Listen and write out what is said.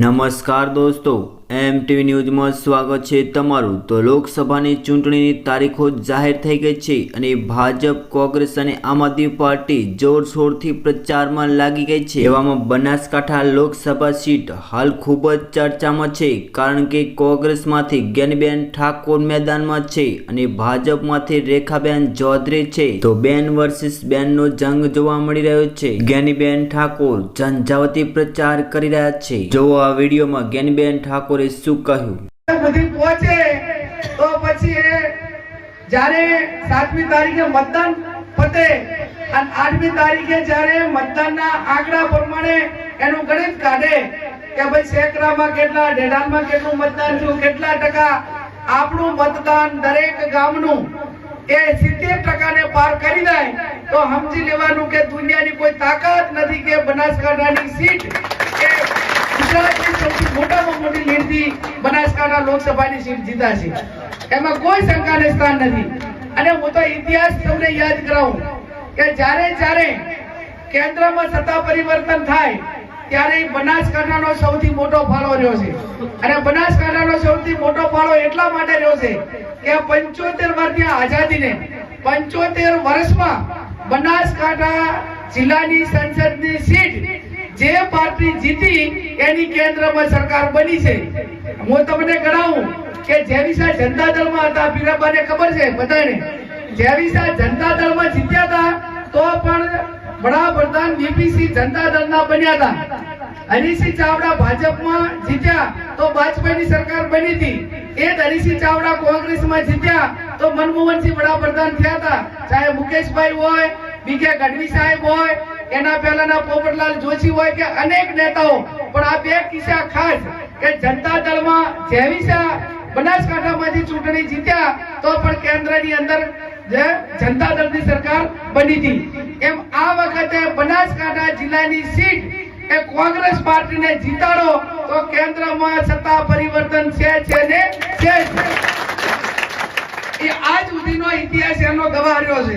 નમસ્કાર દોસ્તો. એમ ટીવી ન્યૂઝમાં સ્વાગત છે તમારું. તો લોકસભાની ચૂંટણીની તારીખો જાહેર થઈ ગઈ છે અને ભાજપ, કોંગ્રેસ અને આમ આદમી પાર્ટી જોરશોરથી પ્રચારમાં લાગી ગઈ છે. એવામાં બનાસકાંઠા લોકસભા સીટ હાલ ખૂબ જ ચર્ચામાં છે કારણ કે કોંગ્રેસમાંથી જ્ઞાનબેન ઠાકોર મેદાનમાં છે અને ભાજપમાંથી રેખાબેન ચૌધરી છે. તો બેન વર્સિસ બેનનો જંગ જોવા મળી રહ્યો છે. જ્ઞાનીબેન ઠાકોર ઝંઝાવતી પ્રચાર કરી રહ્યા છે. જો આ વિડીયોમાં જ્ઞાનીબેન ઠાકોરે શું કહ્યું? બધી પહોંચે તો પછી એ જ્યારે સાતમી તારીખે મતદાન પતે અને આઠમી તારીખે જ્યારે મતદાનના આંકડા પ્રમાણે એનું ગણિત કાઢે કે ભાઈ સેકરામાં કેટલા ઢેડાલમાં કેટલું મતદાન થયું, કેટલા ટકા આપણું મતદાન દરેક ગામનું એ સિત્તેર ટકાને પાર કરી જાય, તો સમજી લેવાનું કે દુનિયાની કોઈ તાકાત નથી કે બનાસકાંઠાની સીટ એ ગુજરાતની સૌથી મોટી ફાળો રહ્યો છે. અને બનાસકાંઠાનો સૌથી મોટો ફાળો એટલા માટે રહ્યો છે કે પંચોતેર વર્ષની આઝાદીને પંચોતેર વર્ષમાં બનાસકાંઠા જિલ્લાની સંસદની સીટ જે પાર્ટી જીતી, એની કેન્દ્રમાં સરકાર બની છે. હું તમને ગણાવું કે જેવીસા જનતા દળમાં હતા પીરાબાને ખબર છે બધાને? જેવીસા જનતા દળમાં જીત્યા હતા, તો પણ વડાપ્રધાન બીપીસી જનતા દળના બન્યા હતા. હરીસિંહ ચાવડા ભાજપમાં જીત્યા, તો વાજપેયીની સરકાર બની હતી. એ જ હરીસિંહ ચાવડા કોંગ્રેસમાં જીત્યા, તો મનમોહનસિંહ વડાપ્રધાન થયા હતા. ચાહે મુકેશભાઈ હોય, બીકે ગઢવી સાહેબ હોય એના પહેલાના પોપટલાલ જોશી હોય કે અનેક નેતાઓ, પણ આ બે કિસ્સા ખાસ કે જનતા દળમાં જેવીસા બનાસકાંઠામાંથી ચૂંટણી જીત્યા, તો પણ કેન્દ્રની અંદર જનતા દળની સરકાર બની હતી. એમ આ વખતે બનાસકાંઠા જિલ્લાની સીટ એ કોંગ્રેસ પાર્ટીને જીતાડો, તો કેન્દ્રમાં સત્તા પરિવર્તન છે છે ને? છે એ આજ સુધીનો ઇતિહાસ એનો ગવાહ છે.